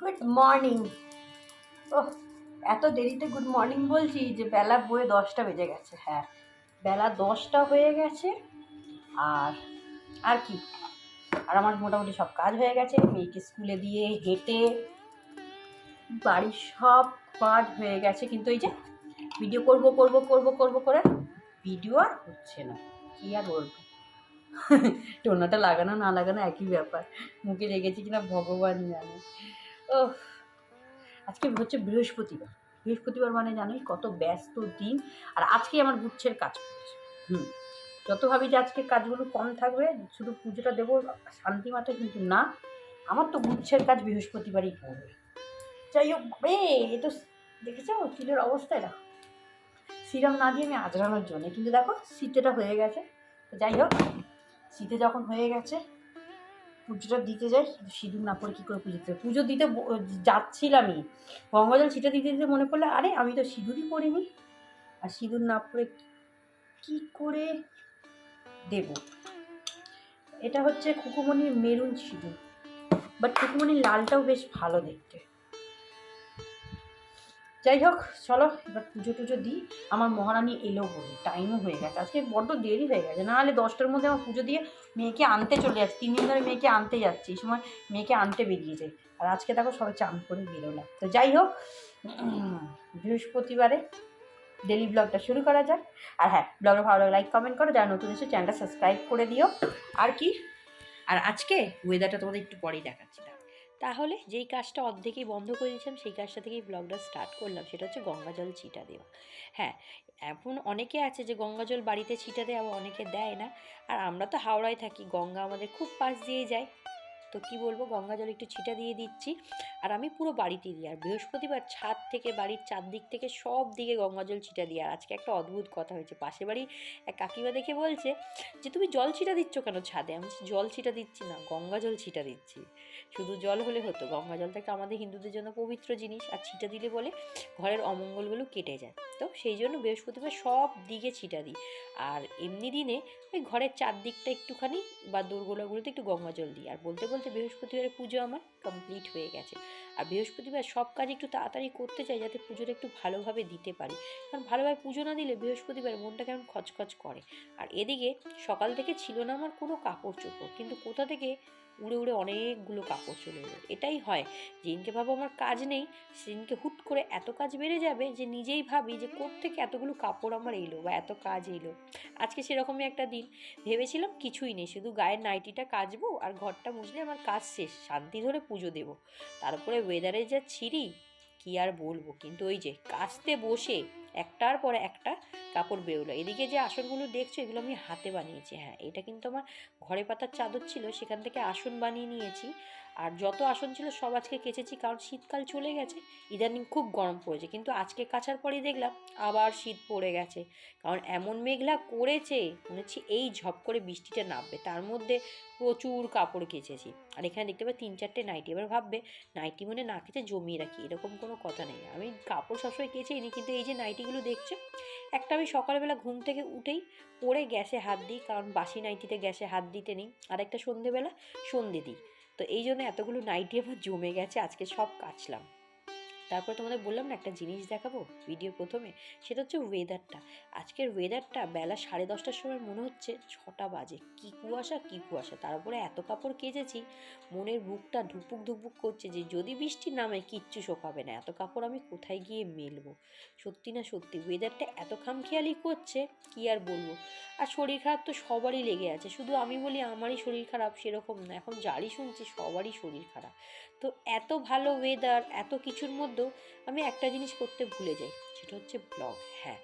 Good morning ও এত দেরিতে good morning বলছি যে বেলা বয়ে দশটা বেজে গেছে হ্যাঁ। বেলা দশটা হয়ে গেছে, আর আর কি? আর আমার মোটামুটি সব কাজ হয়ে গেছে, মেয়েকে স্কুলে দিয়ে হেঁটে বাড়ির সব কাজ হয়ে গেছে, কিন্তু এই যে ভিডিও করব করব করব করব করে ভিডিও আর হচ্ছে না, কি আর বলব? টোনাটা লাগানো, না লাগানো একই ব্যাপার। মুখে রেগেছি কিনা ভগবান জানে। আজকে হচ্ছে বৃহস্পতিবার। বৃহস্পতিবার মানে জানোই কত ব্যস্ত দিন। আর আজকে আমার গুচ্ছের কাজ করছে হুম। যত ভাবি যে আজকে কাজগুলো কম থাকবে, শুধু পুজোটা দেবো, শান্তি মাথায় কিন্তু না। আমার তো গুচ্ছের কাজ বৃহস্পতিবারই করবে যাই হোক এ এ তো দেখেছ চুলের অবস্থা? এটা সিরাম না দিয়ে আমি আজরানোর জন্য। কিন্তু দেখো, শীতেটা হয়ে গেছে। যাই হোক, শীতে যখন হয়ে গেছে পুজোটা দিতে যাই, সিঁদুর না পরে কী করে পুজো দিতে পুজো দিতে যাচ্ছিলামই। গঙ্গাজল ছিটা দিতে দিতে মনে পড়লে, আরে আমি তো সিঁদুরই পরিনি আর সিঁদুর না পরে কী করে দেব? এটা হচ্ছে খুকুমণির মেরুন সিঁদুর। বাট খুকুমণির লালটাও বেশ ভালো দেখতে। যাই হোক চলো, এবার পুজো টুজো দিই। আমার মহারানী এলো বলে। টাইমও হয়ে গেছে। আজকে বড্ড দেরি হয়ে গেছে। নাহলে দশটার মধ্যে আমার পুজো দিয়ে মেয়েকে আনতে চলে যাচ্ছে। তিন দিন ধরে মেয়েকে আনতে যাচ্ছি। এই সময় মেয়েকে আনতে বেরিয়ে যায় আর আজকে দেখো সবাই চান করে বেরোলাম তো যাই হোক বৃহস্পতিবারে ডেলি ব্লগটা শুরু করা যাক। আর হ্যাঁ ব্লগটা ভালো লাগে লাইক কমেন্ট করো। যারা নতুন এসে চ্যানেলটা সাবস্ক্রাইব করে দিও। আর কি? আর আজকে ওয়েদারটা তোমাদের একটু পরেই দেখাচ্ছি। তাহলে যেই কাজটা অর্ধেকেই বন্ধ করে দিয়েছিলাম, সেই কাজটা থেকেই ব্লগটা স্টার্ট করলাম। সেটা হচ্ছে গঙ্গা জল ছিটা দেওয়া। হ্যাঁ এখন অনেকে আছে যে গঙ্গা জল বাড়িতে ছিটা দেয়, আবার অনেকে দেয় না। আর আমরা তো হাওড়ায় থাকি, গঙ্গা আমাদের খুব পাশ দিয়ে যায়। তো কি বলব, গঙ্গা জল একটু ছিটা দিয়ে দিচ্ছি। আর আমি পুরো বাড়িতে দিই আর বৃহস্পতিবার ছাদ থেকে, বাড়ির চারদিক থেকে সব দিকে গঙ্গা জল ছিটা দিই আর আজকে একটা অদ্ভুত কথা হয়েছে পাশে বাড়ি এক কাকিমা দেখে বলছে যে, তুমি জল ছিটা দিচ্ছ কেন ছাদে? আমি জল ছিটা দিচ্ছি না, গঙ্গা জল ছিটা দিচ্ছি। শুধু জল হলে হতো, গঙ্গা জলটা একটা আমাদের হিন্দুদের জন্য পবিত্র জিনিস। আর ছিটা দিলে বলে ঘরের অমঙ্গলগুলো কেটে যায়। তো সেই জন্য বৃহস্পতিবার সব দিকে ছিটা দিই। আর এমনি দিনে ওই ঘরের চারদিকটা একটুখানি বা দোরগোড়াগুলোতে একটু গঙ্গা জল দিই। আর বলতে বলতে বৃহস্পতিবারের পুজো আমার কমপ্লিট হয়ে গেছে। আর বৃহস্পতিবার সব কাজ একটু তাড়াতাড়ি করতে চাই যাতে পুজোটা একটু ভালোভাবে দিতে পারি। কারণ ভালোভাবে পুজো না দিলে বৃহস্পতিবার মনটা কেমন খচখচ করে। আর এদিকে সকাল থেকে ছিল না আমার কোনো কাপড় চোপড়, কিন্তু কোথা থেকে উড়ে উড়ে অনেকগুলো কাপড় চলে এলো। এটাই হয়। যেদিনকে ভাবো আমার কাজ নেই সেদিনকে হুট করে এত কাজ বেড়ে যাবে যে নিজেই ভাবি যে থেকে এতগুলো কাপড় আমার এলো বা এত কাজ এলো। আজকে সেরকমই একটা দিন। ভেবেছিলাম কিছুই নেই, শুধু গায়ের নাইটিটা কাচবো আর ঘরটা মুছলে আমার কাজ শেষ, শান্তি ধরে পুজো দেবো। তারপরে ওয়েদারে যা ছিঁড়ি কি আর বলব? কিন্তু ওই যে কাচতে বসে একটার পরে একটা কাপড় বেরোলো। এদিকে যে আসনগুলো দেখছ, এগুলো আমি হাতে বানিয়েছি। হ্যাঁ এটা কিন্তু আমার ঘরে পাতার চাদর ছিল, সেখান থেকে আসন বানিয়ে নিয়েছি। আর যত আসন ছিল, সব আজকে কেচেছি, কারণ শীতকাল চলে গেছে, ইদানিং খুব গরম পড়েছে। কিন্তু আজকে কাচার পরেই দেখলাম, আবার শীত পড়ে গেছে। কারণ এমন মেঘলা করেছে, মনে হচ্ছে এই ঝপ করে বৃষ্টিটা নামবে। তার মধ্যে প্রচুর কাপড় কেচেছি। আর এখানে দেখতে পাই তিন চারটে নাইটি। এবার ভাববে, নাইটি মনে না কেচে জমিয়ে রাখি, এরকম কোনো কথা নেই। আমি কাপড় সবসময় কেচেই নিই কিন্তু এই যে নাইটিগুলো দেখছে? একটা আমি সকালবেলা ঘুম থেকে উঠেই পরে গ্যাসে হাত দিই, কারণ বাসি নাইটিতে গ্যাসে হাত দিতে নেই। আর একটা সন্ধেবেলা সন্ধে দিই। তো এই জন্য এতগুলো নাইটি আমার জমে গেছে, আজকে সব কাচলাম। তারপর তোমাদের বললাম না একটা জিনিস দেখাবো ভিডিও প্রথমে? সেটা হচ্ছে ওয়েদারটা আজকের ওয়েদারটা বেলা সাড়ে দশটার সময় মনে হচ্ছে ছটা বাজে। কী কুয়াশা কী কুয়াশা? তার তারপরে এত কাপড় কেচেছি, মনের বুকটা ধুপুক ধুপুক করছে যে যদি বৃষ্টি নামে কিচ্ছু শোকাবে না। এত কাপড় আমি কোথায় গিয়ে মেলবো? সত্যি না সত্যি ওয়েদারটা এত খামখেয়ালি করছে, কি আর বলব? আর শরীর খারাপ তো সবারই লেগে আছে। শুধু আমি বলি আমারই শরীর খারাপ সেরকম না, এখন যারই শুনছি সবারই শরীর খারাপ। তো এত ভালো ওয়েদার এত কিছুর মধ্যেও আমি একটা জিনিস করতে ভুলে যাই, সেটা হচ্ছে ব্লগ হ্যাঁ।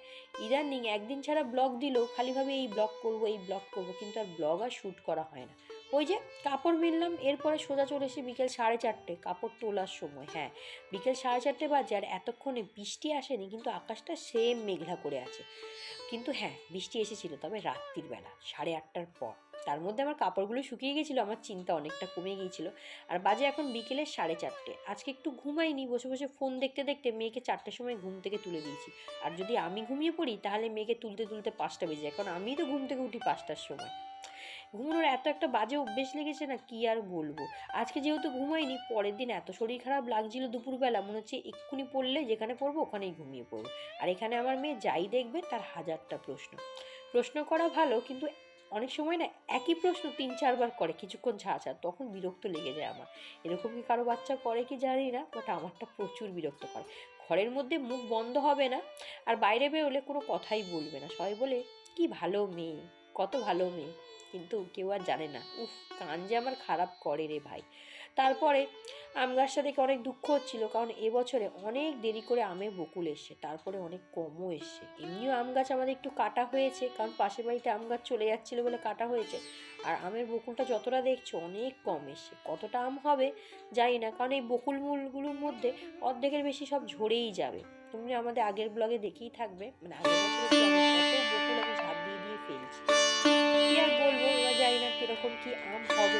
ইদানিং একদিন ছাড়া ব্লগ দিলেও খালিভাবে এই ব্লগ করব, এই ব্লগ করব, কিন্তু আর ব্লগ আর শ্যুট করা হয় না। ওই যে কাপড় মিললাম, এরপরে সোজা চলে এসে বিকেল সাড়ে চারটে, কাপড় তোলার সময় হ্যাঁ। বিকেল সাড়ে চারটে বাজে আর এতক্ষণে বৃষ্টি আসেনি, কিন্তু আকাশটা সেম মেঘলা করে আছে। কিন্তু হ্যাঁ বৃষ্টি এসেছিল, তবে রাত্রির বেলা, সাড়ে আটটার পর। তার মধ্যে আমার কাপড়গুলো শুকিয়ে গেছিল, আমার চিন্তা অনেকটা কমে গিয়েছিল। আর বাজে এখন বিকেলে সাড়ে চারটে। আজকে একটু ঘুমাইনি, বসে বসে ফোন দেখতে দেখতে মেয়েকে চারটের সময় ঘুম থেকে তুলে দিয়েছি। আর যদি আমি ঘুমিয়ে পড়ি, তাহলে মেয়েকে তুলতে তুলতে পাঁচটা বেজে যায়, কারণ আমি তো ঘুম থেকে উঠি পাঁচটার সময়। ঘুমানোর এত একটা বাজে অভ্যেস লেগেছে না, কি আর বলব? আজকে যেহেতু ঘুমাইনি, পরের দিন এত শরীর খারাপ লাগছিল দুপুরবেলা, মনে হচ্ছে এক্ষুনি পড়লে যেখানে পড়ব, ওখানেই ঘুমিয়ে পড়ব। আর এখানে আমার মেয়ে যাই দেখবে, তার হাজারটা প্রশ্ন। প্রশ্ন করা ভালো, কিন্তু অনেক সময় না একই প্রশ্ন তিন, চারবার করে, কিছুক্ষণ ছাড়া ছাড়া তখন বিরক্ত লেগে যায় আমার। এরকম কি কারও বাচ্চা করে কি জানি না বাট আমারটা প্রচুর বিরক্ত করে। ঘরের মধ্যে মুখ বন্ধ হবে না, আর বাইরে বেরোলে কোনো কথাই বলবে না। সবাই বলে, কি ভালো মেয়ে, কত ভালো মেয়ে। কিন্তু কেউ আর জানে না, উফ, কান যে আমার খারাপ করে রে ভাই। তারপরে আম গাছটা দেখে অনেক দুঃখ হচ্ছিল, কারণ এবছরে অনেক দেরি করে আমের বকুল এসছে, তারপরে অনেক কমও এসছে। এমনিও আম গাছ আমাদের একটু কাটা হয়েছে, কারণ পাশের বাড়িতে আম গাছ চলে যাচ্ছিল বলে কাটা হয়েছে। আর আমের বকুলটা যতটা দেখছ অনেক কম এসছে। কতটা আম হবে জানি না, কারণ এই বকুল মূলগুলোর মধ্যে অর্ধেকের বেশি সব ঝরেই যাবে। তুমি আমাদের আগের ব্লগে দেখেই থাকবে মানে আগের বছরের বকুল আমি ঝাঁপ দিয়ে আর বলব এবার না কীরকম কি আম হবে